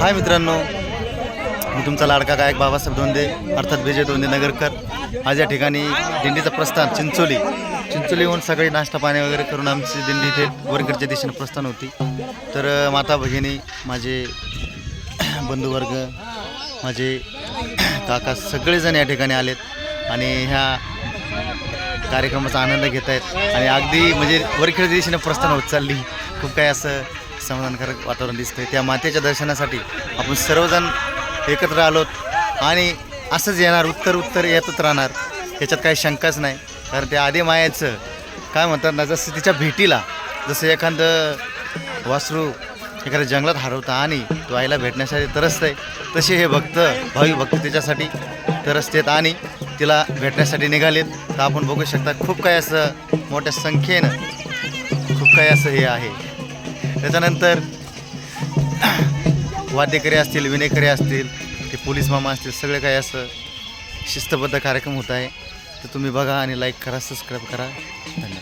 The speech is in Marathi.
हाय मित्रांनो मी तुमचा लाडका गायक बाबासाहेब दोंदे अर्थात विजय दोंदे नगरकर. आज या ठिकाणी दिंडीचं प्रस्थान चिंचोली. चिंचोलीहून सगळी नाश्ता पाणी वगैरे करून आमची दिंडी इथे वरगडच्या दिशेने प्रस्थान होती. तर माता भगिनी माझे बंधुवर्ग माझे काका सगळेजण या ठिकाणी आलेत आणि ह्या कार्यक्रमाचा आनंद घेत आहेत आणि अगदी म्हणजे वरखेड दिशेने प्रस्थान होत चालली. खूप काही असं समाधानकारक वातावरण दिसतंय. त्या मातेच्या दर्शनासाठी आपण सर्वजण एकत्र आलोत आणि असंच येणार उत्तर उत्तर येतच राहणार. याच्यात काही शंकाच नाही. कारण त्या आधी मायाचं काय म्हणतात ना जसं तिच्या भेटीला जसं एखादं वासरू एखाद्या जंगलात हरवतं आणि तो आईला भेटण्यासाठी तरसतंय तसे हे भक्त भावी भक्त त्याच्यासाठी तरसतेत आणि तिला भेटण्यासाठी निघालेत. तर आपण बघू शकता खूप काही असं मोठ्या संख्येनं खूप काही असं हे आहे. त्याच्यानंतर वाद्यकरी असतील विनेकरी असतील ते पोलीस मामा असतील सगळे काही असं शिस्तबद्ध कार्यक्रम होत आहे. तर तुम्ही बघा आणि लाईक करा सबस्क्राईब करा. धन्यवाद.